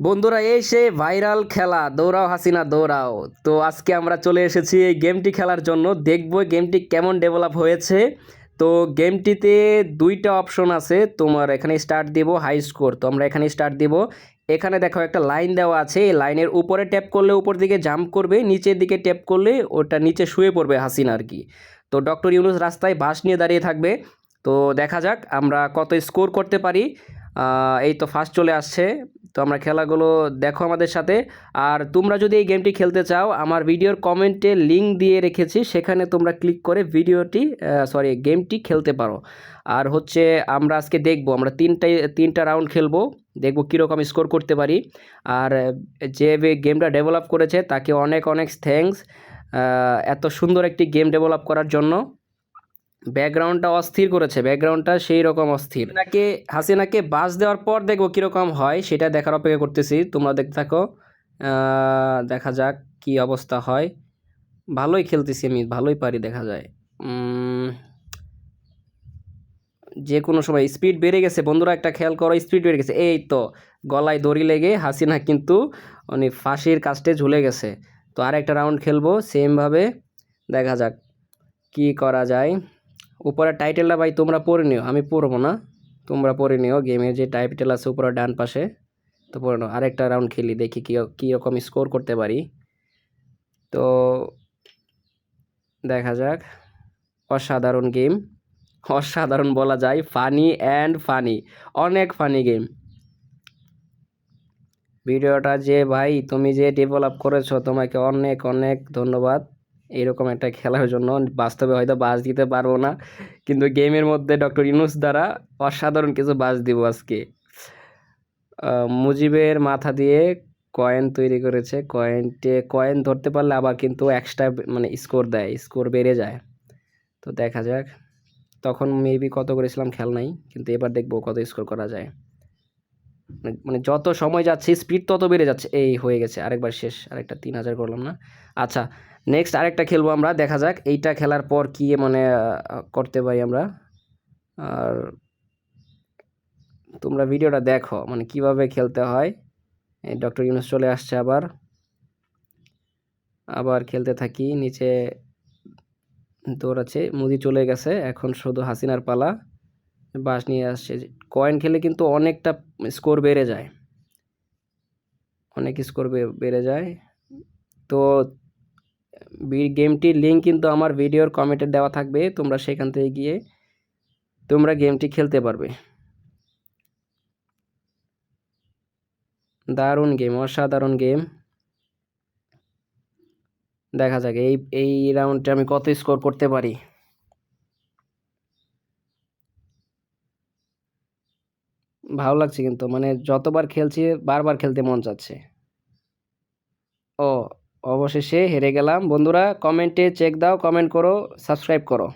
বন্ধুরা, এই সে ভাইরাল খেলা, দৌড়াও হাসিনা, দৌড়াও। তো আজকে আমরা চলে এসেছি এই গেমটি খেলার জন্য। দেখব গেমটি কেমন ডেভেলপ হয়েছে। তো গেমটিতে দুইটা অপশন আছে। তোমার এখানে স্টার্ট দিব, হাই স্কোর। তো আমরা এখানে স্টার্ট দিব। এখানে দেখো একটা লাইন দেওয়া আছে। এই লাইনের উপরে ট্যাপ করলে উপর দিকে জাম্প করবে, নিচের দিকে ট্যাপ করলে ওটা নিচে শুয়ে পড়বে হাসিনা আর কি। তো ডক্টর ইউনুস রাস্তায় বাস নিয়ে দাঁড়িয়ে থাকবে। তো দেখা যাক আমরা কত স্কোর করতে পারি। এই তো ফার্স্ট চলে আসছে। তো আমরা খেলাগুলো দেখো আমাদের সাথে। আর তোমরা যদি এই গেমটি খেলতে চাও, আমার ভিডিওর কমেন্টে লিঙ্ক দিয়ে রেখেছি। সেখানে তোমরা ক্লিক করে ভিডিওটি সরি গেমটি খেলতে পারো। আর হচ্ছে আমরা আজকে দেখব, আমরা তিনটাই, তিনটা রাউন্ড খেলব। দেখব কীরকম স্কোর করতে পারি। আর যে গেমটা ডেভেলপ করেছে, তাকে অনেক অনেক থ্যাঙ্কস এত সুন্দর একটি গেম ডেভেলপ করার জন্য। ব্যাকগ্রাউন্ডটা অস্থির করেছে, ব্যাকগ্রাউন্ডটা সেই রকম অস্থির। নাকি হাসিনাকে বাস দেওয়ার পর দেখব কীরকম হয়, সেটা দেখার অপেক্ষা করতেছি। তোমরা দেখতে থাকো। দেখা যাক কি অবস্থা হয়। ভালোই খেলতেছি আমি, ভালোই পারি দেখা যায়। যে কোনো সময় স্পিড বেড়ে গেছে। বন্ধুরা, একটা খেয়াল করো স্পিড বেড়ে গেছে। এই তো, গলায় দড়ি লেগে হাসিনা কিন্তু মানে ফাঁসির কাস্টে ঝুলে গেছে। তো আর একটা রাউন্ড খেলব সেমভাবে দেখা যাক কি করা যায়। উপরে টাইটেলটা ভাই তোমরা পড়ে নিও, আমি পড়ব না। তোমরা পড়ে নিও গেমের যে টাইটেল আছে উপরে ডান পাশে। তো পড়ে নাও। আরেকটা রাউন্ড খেলি, দেখি কী কী রকম স্কোর করতে পারি। তো দেখা যাক। অসাধারণ গেম অসাধারণ বলা যায়। ফানি অ্যান্ড ফানি অনেক ফানি গেম ভিডিওটা যে ভাই, তুমি যে ডেভেলপ করেছ, তোমাকে অনেক অনেক ধন্যবাদ। এরকম একটা খেলার জন্য। বাস্তবে হয়তো বাস দিতে পারব না। কিন্তু গেমের মধ্যে ডক্টর ইউনুস দ্বারা অসাধারণ কিছু বাস দিব আজকে। মুজিবের মাথা দিয়ে কয়েন তৈরি করেছে। কয়েনটে কয়েন ধরতে পারলে আবার কিন্তু এক্সট্রা মানে স্কোর দেয়। স্কোর বেড়ে যায়। তো দেখা যাক। তখন মেবি কত করেছিলাম খেয়াল নাই। কিন্তু এবার দেখব কত স্কোর করা যায়। মানে- মানে যত সময় যাচ্ছে স্পিড তত বেড়ে যাচ্ছে। এই হয়ে গেছে, আরেকবার শেষ, আরেকটা তিন হাজার করলাম না। আচ্ছা নেক্সট আরেকটা খেলব আমরা, দেখা যাক, এইটা খেলার পর কি মানে করতে পারি আমরা। আর তোমরা ভিডিওটা দেখো মানে কীভাবে খেলতে হয়। ডক্টর ইউনুস চলে আসছে আবার। আবার খেলতে থাকি, নিচে দৌড়াচ্ছে, মুদি চলে গেছে, এখন শুধু হাসিনার পালা। বাস নিয়ে আসছে কয়েন খেলে কিন্তু অনেকটা স্কোর বেড়ে যায়। অনেক স্কোর বেড়ে যায়। তো গেমটির লিঙ্ক কিন্তু আমার ভিডিওর কমেন্টে দেওয়া থাকবে। তোমরা সেখান থেকে গিয়ে তোমরা গেমটি খেলতে পারবে। দারুণ গেম অসাধারণ গেম দেখা যাক, এই এই রাউন্ডে আমি কত স্কোর করতে পারি? ভালো লাগছে কিন্তু। মানে যতবার খেলছি, বারবার খেলতে মন চাচ্ছে। ও, অবশেষে হেরে গেলাম। বন্ধুরা, কমেন্টে চেক দাও, কমেন্ট করো সাবস্ক্রাইব করো।